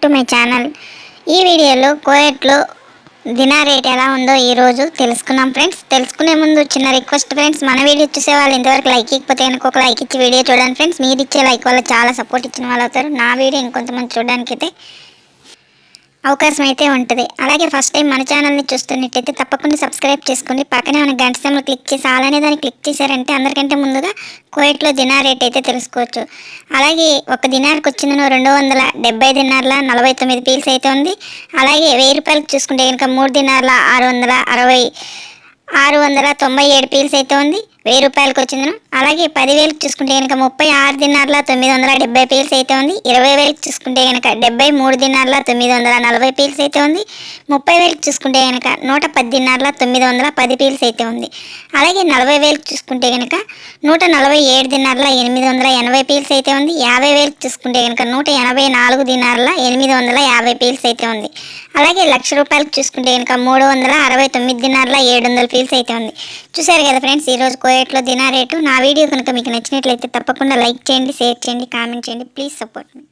To my channel. ఈ వీడియోలో కోయట్లో దినా rate ఎలా ఉందో ఈ రోజు ఫ్రెండ్స్. తెలుసుకునే ముందు చిన్న రిక్వెస్ట్ ఫ్రెండ్స్ మన వీడియో చూసే వాళ్ళు ఇంతవరకు లైక్ ఇకపోతే కనుక ఒక లైక్ ఇచ్చి వీడియో చూడండి ఫ్రెండ్స్. మీరు ఇచ్చే లైక్ వల్ల చాలా సపోర్ట్ ఇచ్చిన వాళ్ళు అవుతారు. నా వీడియో ఇంకొంతమంది చూడడానికి అయితే అవకాశం అయితే ఉంటుంది. అలాగే ఫస్ట్ టైం మన ఛానల్ని చూస్తున్నట్టయితే తప్పకుండా సబ్స్క్రైబ్ చేసుకోండి పక్కనే మన గంట సమయంలో క్లిక్ చేసి అలానే దాన్ని క్లిక్ చేశారంటే అందరికంటే ముందుగా కోయట్లో దినార్ రేట్ అయితే తెలుసుకోవచ్చు. అలాగే ఒక దినార్కి వచ్చిందను రెండు వందల డెబ్బై దినార్ల నలభై తొమ్మిది పీల్స్ అయితే ఉంది. అలాగే వెయ్యి రూపాయలకు చూసుకుంటే కనుక మూడు దినార్ల ఆరు వందల అరవై ఆరు వందల తొంభై ఏడు పీల్స్ అయితే ఉంది. వెయ్యి రూపాయలకు వచ్చిందను అలాగే పదివేలకు చూసుకుంటే కనుక ముప్పై ఆరు దినార్ల తొమ్మిది వందల డెబ్బై పీల్స్ అయితే ఉంది. ఇరవై వేలకు చూసుకుంటే కనుక డెబ్బై మూడు దినార్ల తొమ్మిది వందల నలభై పీల్స్ అయితే ఉంది. ముప్పై వేలకు చూసుకుంటే కనుక నూట పది దినార్ల తొమ్మిది వందల పది పీల్స్ అయితే ఉంది. అలాగే నలభై వేలకు చూసుకుంటే కనుక నూట నలభై ఏడు దినార్ల ఎనిమిది వందల ఎనభై పీల్స్ అయితే ఉంది. యాభై వేలకు చూసుకుంటే కనుక నూట ఎనభై నాలుగు దినార్ల ఎనిమిది వందల యాభై పీల్స్ అయితే ఉంది. అలాగే లక్ష రూపాయలకు చూసుకుంటే కనుక మూడు వందల అరవై తొమ్మిది దినార్ల ఏడు వందల పీల్స్ అయితే ఉంది. చూశారు కదా ఫ్రెండ్స్ ఈరోజు కోయట్లో దినా రేటు నా వీడియో కనుక మీకు నచ్చినట్లయితే తప్పకుండా లైక్ చేయండి షేర్ చేయండి కామెంట్ చేయండి. Please support me.